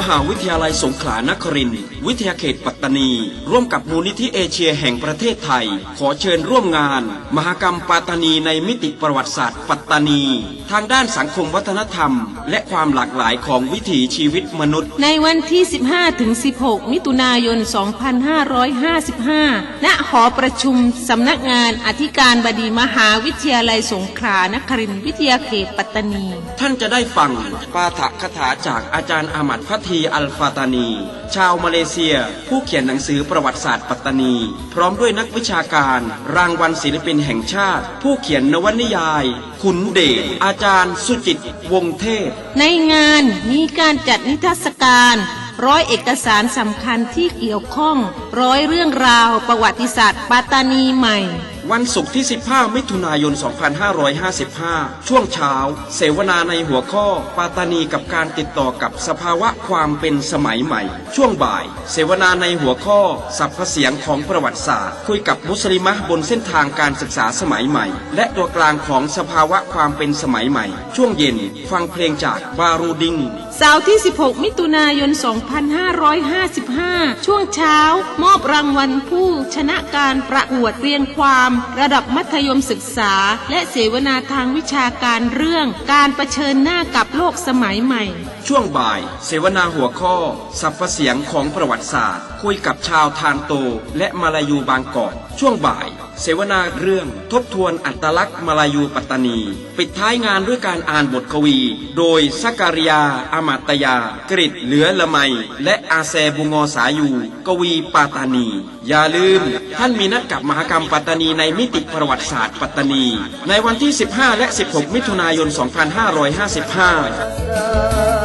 มหาวิทยาลัยสงขลานครินทร์วิทยาเขตปัตตานี ร่วมกับมูลนิธิเอเชียแห่งประเทศไทย ขอเชิญร่วมงาน มหกรรมปัตตานีในมิติประวัติศาสตร์ปัตตานี ทางด้านสังคมวัฒนธรรม และความหลากหลายของวิถีชีวิตมนุษย์ ในวันที่ 15ถึง16 มิถุนายน 2555 ณ หอประชุมสำนักงานอธิการบดีมหาวิทยาลัยสงขลานครินทร์วิทยาเขตปัตตานี ท่านจะได้ฟังปาฐกถาจากอาจารย์อามัดพัทีอัลฟาตานี ชาวมาเลเซีย ผู้เขียนหนังสือประวัติศาสตร์ปัตตานี พร้อมด้วยนักวิชาการ รางวัลศิลปินแห่งชาติ ผู้เขียนนวนิยาย ขุนเดชอาจารย์ สุจิต วงศ์เทพในงานมีการจัดนิทรรศการร้อยเอกสารสำคัญที่เกี่ยวข้องร้อยเรื่องราวประวัติศาสตร์ปัตตานีใหม่ วันศุกร์ที่ 15 มิถุนายน 2555 ช่วงเช้า เสวนาในหัวข้อ ปาตานีกับการติดต่อกับสภาวะความเป็นสมัยใหม่ ช่วงบ่าย เสวนาในหัวข้อ สับเสียงของประวัติศาสตร์ คุยกับมุสลิมะบนเส้นทางการศึกษาสมัยใหม่ และตัวกลางของสภาวะความเป็นสมัยใหม่ ช่วงเย็น ฟังเพลงจากบารูดิงเสาร์ที่ 16 มิถุนายน 2555 ช่วงเช้ามอบรางวัลผู้ชนะการประกวดเรียงความระดับมัธยมศึกษา และเสวนาทางวิชาการเรื่อง การรเผชิญหน้ากับโลกสมัยใหม่ ช่วงบ่าย เสวนาหัวข้อสับเสียงของประวัติศาสตร์ คุยกับชาวทานโต และมาลายูบางกอกช่วงบ่าย เสวนาเรื่อง ทบทวนอัตลักษณ์มาลายูปัตตานี ปิดท้ายงานด้วยการอ่านบทกวี โดยสักการยาอามาตยา กริดเหลือละไม และอาแซบุงอสายูกวีปาตานี อย่าลืม ท่านมีนัดกับมหกรรมปัตตานีในมิติประวัติศาสตร์ปัตตานี ในวันที่ 15 และ 16 มิถุนายน 2555